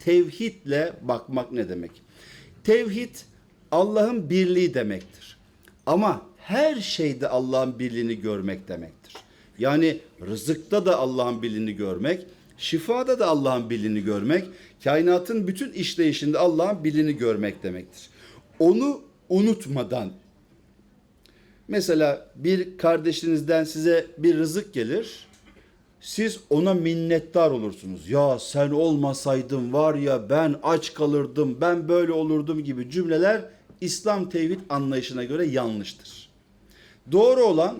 tevhidle bakmak ne demek? Tevhid Allah'ın birliği demektir. Ama her şeyde Allah'ın birliğini görmek demektir. Yani rızıkta da Allah'ın birliğini görmek, şifada da Allah'ın birliğini görmek, kainatın bütün işleyişinde Allah'ın birliğini görmek demektir. Onu unutmadan Mesela bir kardeşinizden size bir rızık gelir. Siz ona minnettar olursunuz. Ya sen olmasaydın var ya ben aç kalırdım, ben böyle olurdum gibi cümleler İslam tevhid anlayışına göre yanlıştır. Doğru olan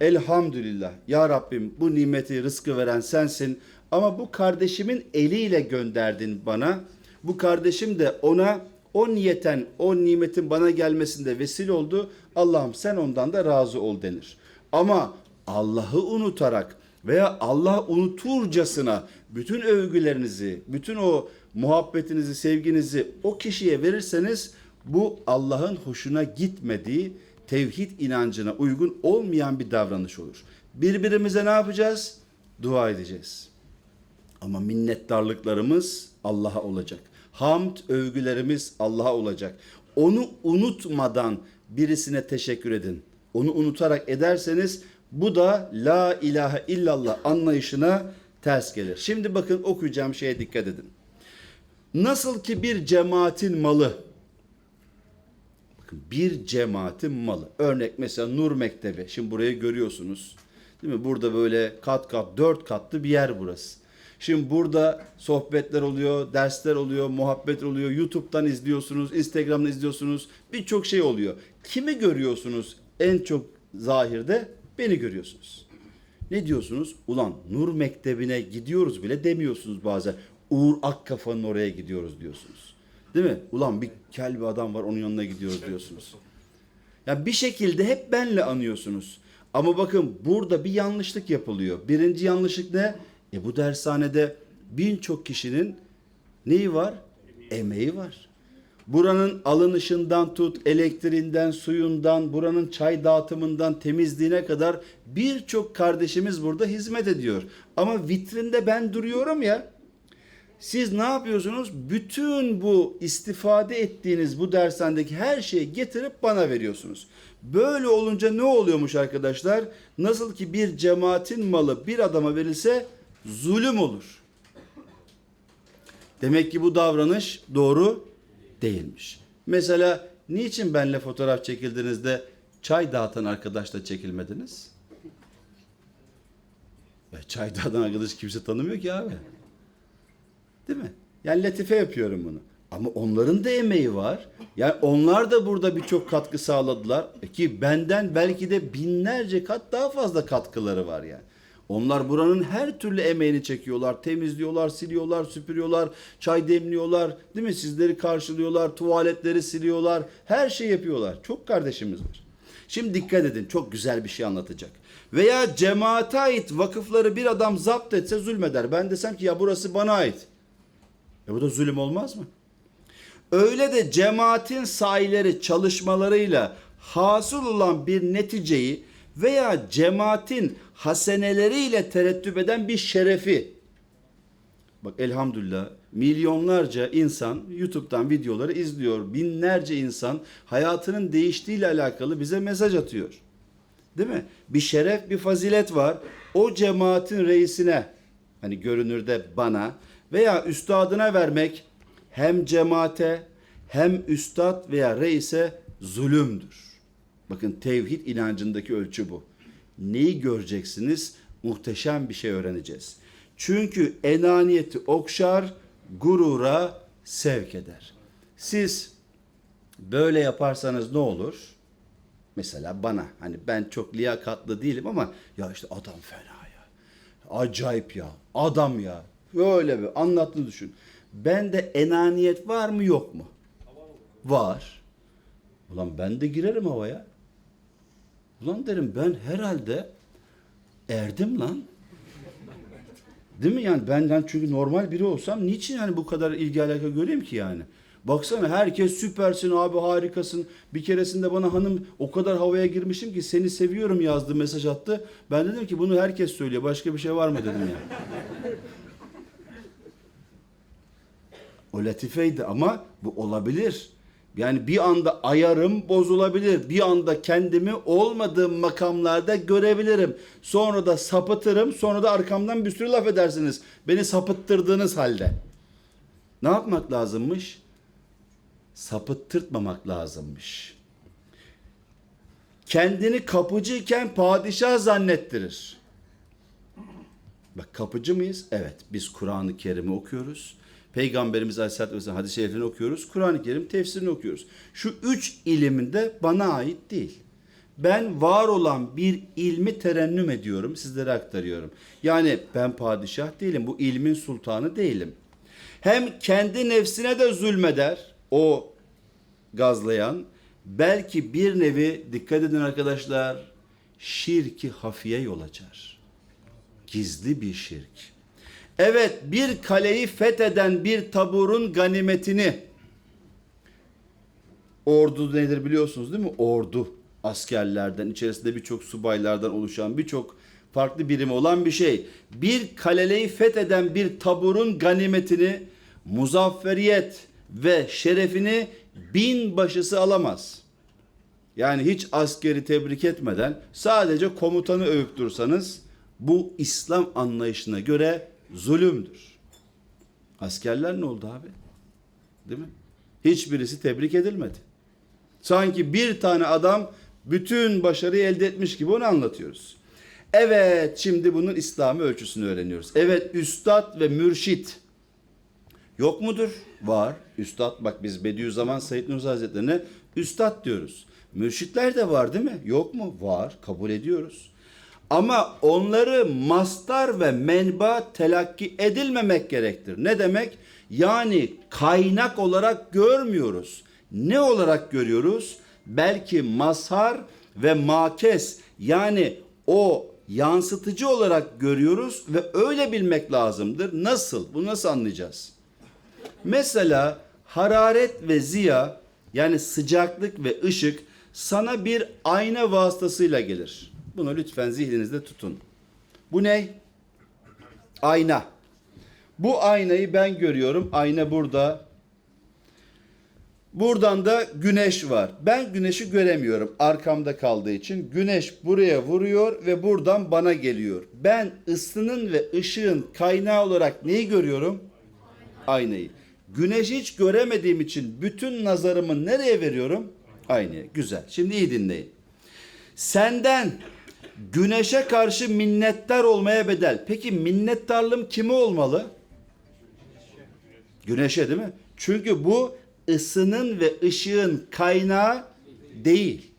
elhamdülillah ya Rabbim bu nimeti rızkı veren sensin ama bu kardeşimin eliyle gönderdin bana. Bu kardeşim de ona o niyeten o nimetin bana gelmesinde vesile oldu. Allah'ım sen ondan da razı ol denir. Ama Allah'ı unutarak veya Allah unuturcasına bütün övgülerinizi, bütün o muhabbetinizi, sevginizi o kişiye verirseniz bu Allah'ın hoşuna gitmediği tevhid inancına uygun olmayan bir davranış olur. Birbirimize ne yapacağız? Dua edeceğiz. Ama minnettarlıklarımız Allah'a olacak. Hamd, övgülerimiz Allah'a olacak. Onu unutmadan birisine teşekkür edin. Onu unutarak ederseniz bu da la ilahe illallah anlayışına ters gelir. Şimdi bakın okuyacağım şeye dikkat edin. Nasıl ki bir cemaatin malı Bakın bir cemaatin malı. Örnek mesela Nur Mektebi. Şimdi burayı görüyorsunuz. Değil mi? Burada böyle kat kat dört katlı bir yer burası. Şimdi burada sohbetler oluyor, dersler oluyor, muhabbet oluyor. YouTube'dan izliyorsunuz, Instagram'dan izliyorsunuz. Birçok şey oluyor. Kimi görüyorsunuz en çok zahirde? Beni görüyorsunuz. Ne diyorsunuz? Ulan Nur Mektebi'ne gidiyoruz bile demiyorsunuz bazen. Uğur Akkafa'nın oraya gidiyoruz diyorsunuz. Değil mi? Ulan bir kel bir adam var onun yanına gidiyoruz diyorsunuz. Ya bir şekilde hep benle anıyorsunuz. Ama bakın burada bir yanlışlık yapılıyor. Birinci yanlışlık ne? E bu dershanede birçok kişinin neyi var? Emeği var. Buranın alınışından tut, elektriğinden, suyundan, buranın çay dağıtımından, temizliğine kadar birçok kardeşimiz burada hizmet ediyor. Ama vitrinde ben duruyorum ya. Siz ne yapıyorsunuz? Bütün bu istifade ettiğiniz bu dershanedeki her şeyi getirip bana veriyorsunuz. Böyle olunca ne oluyormuş arkadaşlar? Nasıl ki bir cemaatin malı bir adama verilse zulüm olur. Demek ki bu davranış doğru değilmiş. Mesela niçin benle fotoğraf çekildiğinizde çay dağıtan arkadaşla çekilmediniz? Ya çay dağıtan arkadaş kimse tanımıyor ki abi. Değil mi? Yani latife yapıyorum bunu. Ama onların da emeği var. Yani onlar da burada birçok katkı sağladılar. E ki benden belki de binlerce kat daha fazla katkıları var yani. Onlar buranın her türlü emeğini çekiyorlar. Temizliyorlar, siliyorlar, süpürüyorlar, çay demliyorlar. Değil mi? Sizleri karşılıyorlar, tuvaletleri siliyorlar. Her şey yapıyorlar. Çok kardeşimiz var. Şimdi dikkat edin. Çok güzel bir şey anlatacak. Veya cemaate ait vakıfları bir adam zapt etse zulmeder. Ben desem ki ya burası bana ait. E bu da zulüm olmaz mı? Öyle de cemaatin sahileri çalışmalarıyla hasıl olan bir neticeyi veya cemaatin haseneleriyle terettüp eden bir şerefi Bak elhamdülillah milyonlarca insan YouTube'dan videoları izliyor. Binlerce insan hayatının değiştiğiyle alakalı bize mesaj atıyor. Değil mi? Bir şeref, bir fazilet var. O cemaatin reisine hani görünürde bana veya üstadına vermek hem cemaate hem üstad veya reise zulümdür. Bakın tevhid inancındaki ölçü bu. Neyi göreceksiniz? Muhteşem bir şey öğreneceğiz. Çünkü enaniyeti okşar, gurura sevk eder. Siz böyle yaparsanız ne olur? Mesela bana hani ben çok liyakatlı değilim ama ya işte adam fena ya. Acayip ya. Adam ya. Böyle bir anlattığını düşün. Bende enaniyet var mı yok mu? Var. Ulan ben de girerim havaya. Ulan derim ben herhalde erdim lan. Değil mi yani benden çünkü normal biri olsam niçin yani bu kadar ilgi alaka göreyim ki yani? Baksana herkes süpersin abi harikasın. Bir keresinde bana hanım o kadar havaya girmişim ki seni seviyorum yazdı mesaj attı. Ben dedim ki bunu herkes söylüyor başka bir şey var mı dedim yani. O latifeydi ama bu olabilir. Yani bir anda ayarım bozulabilir. Bir anda kendimi olmadığım makamlarda görebilirim. Sonra da sapıtırım. Sonra da arkamdan bir sürü laf edersiniz. Beni sapıttırdığınız halde. Ne yapmak lazımmış? Sapıttırtmamak lazımmış. Kendini kapıcıyken padişah zannettirir. Bak kapıcı mıyız? Evet. Biz Kur'an-ı Kerim'i okuyoruz. Peygamberimiz Aleyhisselatü Vesselam hadis-i şerifini okuyoruz. Kur'an-ı Kerim tefsirini okuyoruz. Şu üç ilim de bana ait değil. Ben var olan bir ilmi terennüm ediyorum, sizlere aktarıyorum. Yani ben padişah değilim, bu ilmin sultanı değilim. Hem kendi nefsine de zulmeder o gazlayan. Belki bir nevi dikkat edin arkadaşlar şirki hafiye yol açar. Gizli bir şirk. Evet bir kaleyi fetheden bir taburun ganimetini ordu nedir biliyorsunuz değil mi? Ordu askerlerden içerisinde birçok subaylardan oluşan birçok farklı birimi olan bir şey. Bir kaleyi fetheden bir taburun ganimetini muzafferiyet ve şerefini bin başısı alamaz. Yani hiç askeri tebrik etmeden sadece komutanı övüp dursanız bu İslam anlayışına göre zulümdür. Askerler ne oldu abi? Değil mi? Hiçbirisi tebrik edilmedi. Sanki bir tane adam bütün başarıyı elde etmiş gibi onu anlatıyoruz. Evet şimdi bunun İslami ölçüsünü öğreniyoruz. Evet üstad ve mürşit yok mudur? Var. Üstad bak biz Bediüzzaman Said Nursi Hazretlerine üstad diyoruz. Mürşitler de var değil mi? Yok mu? Var. Kabul ediyoruz. Ama onları mastar ve menba telakki edilmemek gerektir. Ne demek? Yani kaynak olarak görmüyoruz. Ne olarak görüyoruz? Belki mazhar ve makes yani o yansıtıcı olarak görüyoruz ve öyle bilmek lazımdır. Nasıl? Bunu nasıl anlayacağız? Mesela hararet ve ziya yani sıcaklık ve ışık sana bir ayna vasıtasıyla gelir. Bunu lütfen zihninizde tutun. Bu ne? Ayna. Bu aynayı ben görüyorum. Ayna burada. Buradan da güneş var. Ben güneşi göremiyorum arkamda kaldığı için. Güneş buraya vuruyor ve buradan bana geliyor. Ben ısının ve ışığın kaynağı olarak neyi görüyorum? Aynayı. Güneşi hiç göremediğim için bütün nazarımı nereye veriyorum? Aynaya. Güzel. Şimdi iyi dinleyin. Senden güneşe karşı minnettar olmaya bedel. Peki minnettarlığım kime olmalı? Güneşe değil mi? Çünkü bu ısının ve ışığın kaynağı değil.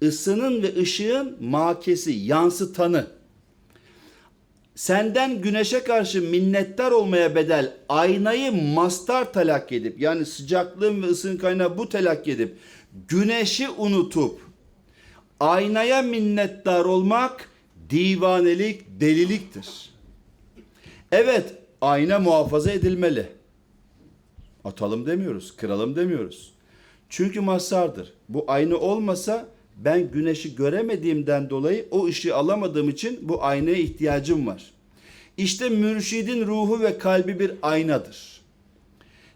Isının ve ışığın makesi, yansıtanı. Senden güneşe karşı minnettar olmaya bedel aynayı mastar telakki edip yani sıcaklığın ve ısının kaynağı bu telakki edip güneşi unutup aynaya minnettar olmak divanelik, deliliktir. Evet, ayna muhafaza edilmeli. Atalım demiyoruz, kıralım demiyoruz. Çünkü mazhardır. Bu ayna olmasa ben güneşi göremediğimden dolayı o ışığı alamadığım için bu aynaya ihtiyacım var. İşte mürşidin ruhu ve kalbi bir aynadır.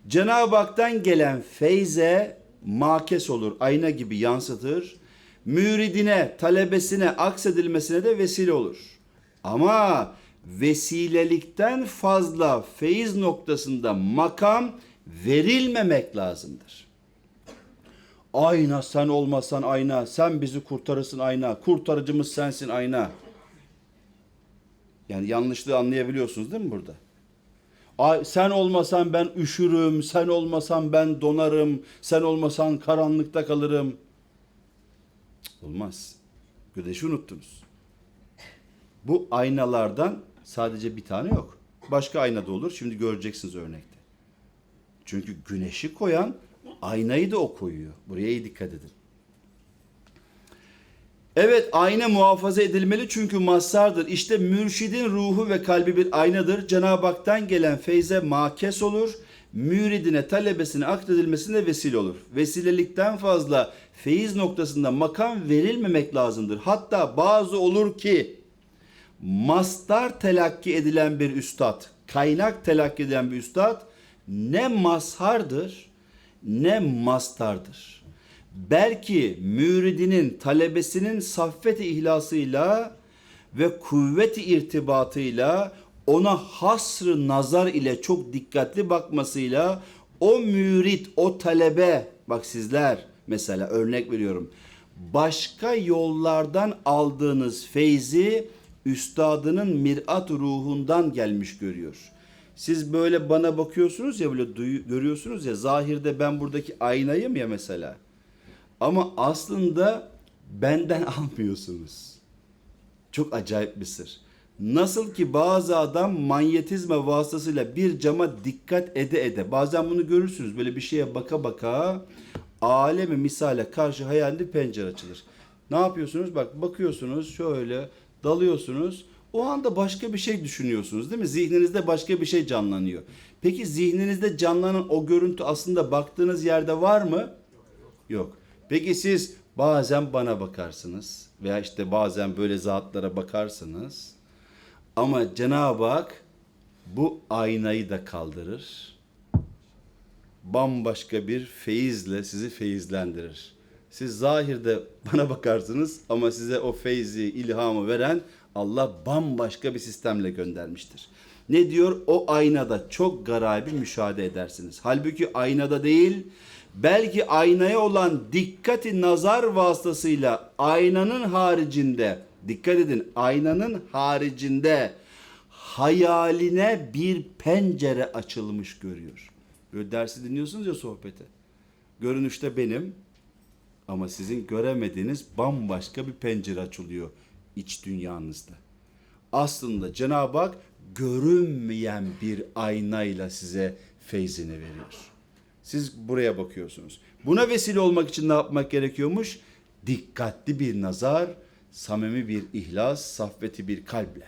Cenab-ı Hak'tan gelen feyze makes olur, ayna gibi yansıtır. Müridine, talebesine aksedilmesine de vesile olur. Ama vesilelikten fazla feyiz noktasında makam verilmemek lazımdır. Ayna sen olmasan ayna, sen bizi kurtarırsın ayna, kurtarıcımız sensin ayna. Yani yanlışlığı anlayabiliyorsunuz değil mi burada? Ay, sen olmasan ben üşürüm, sen olmasan ben donarım, sen olmasan karanlıkta kalırım. Olmaz. Güneşi unuttunuz. Bu aynalardan sadece bir tane yok. Başka ayna da olur. Şimdi göreceksiniz örnekte. Çünkü güneşi koyan aynayı da o koyuyor. Buraya iyi dikkat edin. Evet ayna muhafaza edilmeli çünkü mazhardır. İşte mürşidin ruhu ve kalbi bir aynadır. Cenab-ı Hak'tan gelen feyze makes olur. Müridine talebesine akredilmesine vesile olur. Vesilelikten fazla feyiz noktasında makam verilmemek lazımdır. Hatta bazı olur ki mastar telakki edilen bir üstad, kaynak telakki edilen bir üstad ne mazhardır ne mastardır. Belki müridinin, talebesinin saffeti ihlasıyla ve kuvveti irtibatıyla ona hasrı nazar ile çok dikkatli bakmasıyla o mürit, o talebe, bak sizler mesela örnek veriyorum. Başka yollardan aldığınız feyzi üstadının mirat ruhundan gelmiş görüyor. Siz böyle bana bakıyorsunuz ya böyle duyu- görüyorsunuz ya zahirde ben buradaki aynayım ya mesela. Ama aslında benden almıyorsunuz. Çok acayip bir sır. Nasıl ki bazı adam manyetizma vasıtasıyla bir cama dikkat ede ede. Bazen bunu görürsünüz. Böyle bir şeye baka baka aleme misale karşı hayalinde pencere açılır. Ne yapıyorsunuz? Bak bakıyorsunuz şöyle dalıyorsunuz. O anda başka bir şey düşünüyorsunuz değil mi? Zihninizde başka bir şey canlanıyor. Peki zihninizde canlanan o görüntü aslında baktığınız yerde var mı? Yok. Peki siz bazen bana bakarsınız veya işte bazen böyle zatlara bakarsınız. Ama Cenab-ı Hak bu aynayı da kaldırır. Bambaşka bir feyizle sizi feyizlendirir. Siz zahirde bana bakarsınız ama size o feyzi, ilhamı veren Allah bambaşka bir sistemle göndermiştir. Ne diyor? O aynada çok garabi müşahede edersiniz. Halbuki aynada değil, belki aynaya olan dikkati nazar vasıtasıyla aynanın haricinde, dikkat edin, aynanın haricinde hayaline bir pencere açılmış görüyor. Böyle dersi dinliyorsunuz ya sohbeti. Görünüşte benim ama sizin göremediğiniz bambaşka bir pencere açılıyor iç dünyanızda. Aslında Cenab-ı Hak görünmeyen bir aynayla size feyzini veriyor. Siz buraya bakıyorsunuz. Buna vesile olmak için ne yapmak gerekiyormuş? Dikkatli bir nazar, samimi bir ihlas, saffeti bir kalple.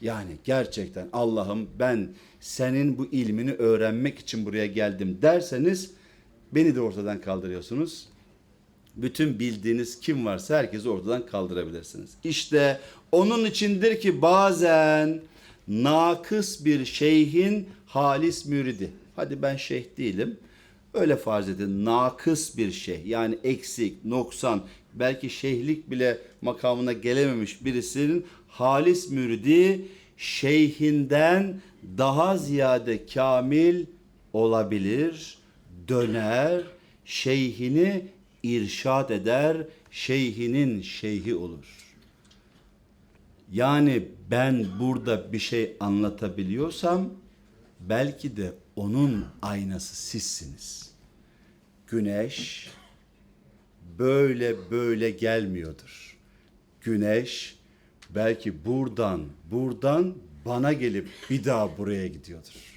Yani gerçekten Allah'ım ben senin bu ilmini öğrenmek için buraya geldim derseniz beni de ortadan kaldırıyorsunuz. Bütün bildiğiniz kim varsa herkesi ortadan kaldırabilirsiniz. İşte onun içindir ki bazen nakıs bir şeyhin halis müridi. Hadi ben şeyh değilim. Öyle farz edin nakıs bir şey yani eksik, noksan belki şeyhlik bile makamına gelememiş birisinin halis müridi şeyhinden daha ziyade kamil olabilir, döner, şeyhini irşad eder, şeyhinin şeyhi olur. Yani ben burada bir şey anlatabiliyorsam belki de onun aynası sizsiniz. Güneş böyle böyle gelmiyordur. Güneş belki buradan buradan bana gelip bir daha buraya gidiyordur.